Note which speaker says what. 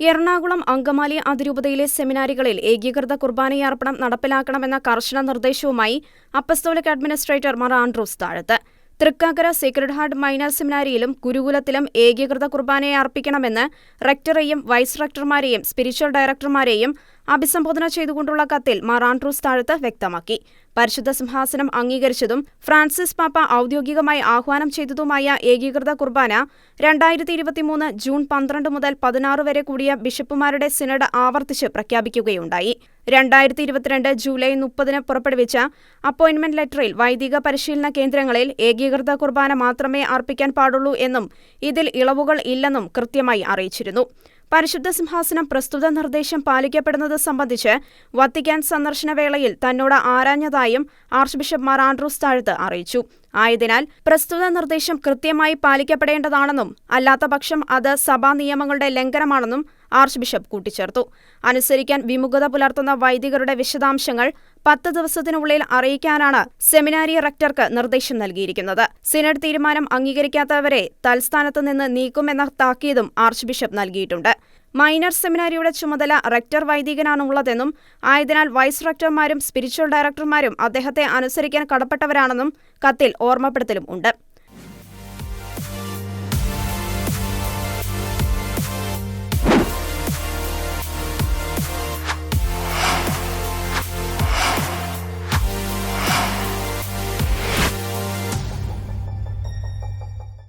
Speaker 1: എറണാകുളം അങ്കമാലി അതിരൂപതയിലെ സെമിനാരികളിൽ ഏകീകൃത കുർബാനയർപ്പണം നടപ്പിലാക്കണമെന്ന കർശന നിർദ്ദേശവുമായി apostolic administrator Mar Andrews Thazhath. Thrikkakara sacred heart minor സെമിനാരിയിലും ഗുരുകുലത്തിലും ഏകീകൃത കുർബാനയെ അർപ്പിക്കണമെന്ന് റെക്ടറേയും വൈസ് റെക്ടർമാരെയും സ്പിരിച്വൽ ഡയറക്ടർമാരെയും അഭിസംബോധന ചെയ്തുകൊണ്ടുള്ള കത്തിൽ മാർ ആൻഡ്രൂസ് താഴത്ത് വ്യക്തമാക്കി. പരിശുദ്ധ സിംഹാസനം അംഗീകരിച്ചതും ഫ്രാൻസിസ് പാപ്പ ഔദ്യോഗികമായി ആഹ്വാനം ചെയ്തതുമായ ഏകീകൃത കുർബാന രണ്ടായിരത്തി ഇരുപത്തിമൂന്ന് ജൂൺ പന്ത്രണ്ട് മുതൽ പതിനാറ് വരെ കൂടിയ ബിഷപ്പുമാരുടെ സിനഡ് ആവർത്തിച്ച് പ്രഖ്യാപിക്കുകയുണ്ടായി. രണ്ടായിരത്തി ഇരുപത്തിരണ്ട് ജൂലൈ മുപ്പതിന് പുറപ്പെടുവിച്ച അപ്പോയിന്റ്മെന്റ് ലെറ്ററിൽ വൈദിക പരിശീലന കേന്ദ്രങ്ങളിൽ ഏകീകൃത കുർബാന മാത്രമേ അർപ്പിക്കാൻ പാടുള്ളൂ എന്നും ഇതിൽ ഇളവുകൾ ഇല്ലെന്നും കൃത്യമായി അറിയിച്ചിരുന്നു. പരിശുദ്ധ സിംഹാസനം പ്രസ്തുത നിർദ്ദേശം പാലിക്കപ്പെടുന്നത് സംബന്ധിച്ച് വത്തിക്കാൻ സന്ദർശന വേളയിൽ തന്നോട് ആരാഞ്ഞതായും archbishop Mar Andrews Thazhath അറിയിച്ചു. ആയതിനാൽ പ്രസ്തുത നിർദ്ദേശം കൃത്യമായി പാലിക്കപ്പെടേണ്ടതാണെന്നും അല്ലാത്തപക്ഷം അത് സഭാ നിയമങ്ങളുടെ ലംഘനമാണെന്നും ആർച്ച് ബിഷപ്പ് കൂട്ടിച്ചേർത്തു. അനുസരിക്കാൻ വിമുഖത പുലർത്തുന്ന വൈദികരുടെ വിശദാംശങ്ങൾ പത്ത് ദിവസത്തിനുള്ളിൽ അറിയിക്കാനാണ് സെമിനാരി റക്ടർക്ക് നിർദ്ദേശം നൽകിയിരിക്കുന്നത്. സിനഡ് തീരുമാനം അംഗീകരിക്കാത്തവരെ തൽസ്ഥാനത്ത് നിന്ന് നീക്കുമെന്ന താക്കീതും ആർച്ച് ബിഷപ്പ് നൽകിയിട്ടുണ്ട്. മൈനർ സെമിനാരിയുടെ ചുമതല റക്ടർ വൈദികനാണുള്ളതെന്നും ആയതിനാൽ വൈസ് റക്ടർമാരും സ്പിരിച്വൽ ഡയറക്ടർമാരും അദ്ദേഹത്തെ അനുസരിക്കാൻ കടപ്പെട്ടവരാണെന്നും കത്തിൽ ഓർമ്മപ്പെടുത്തലും ഉണ്ട്.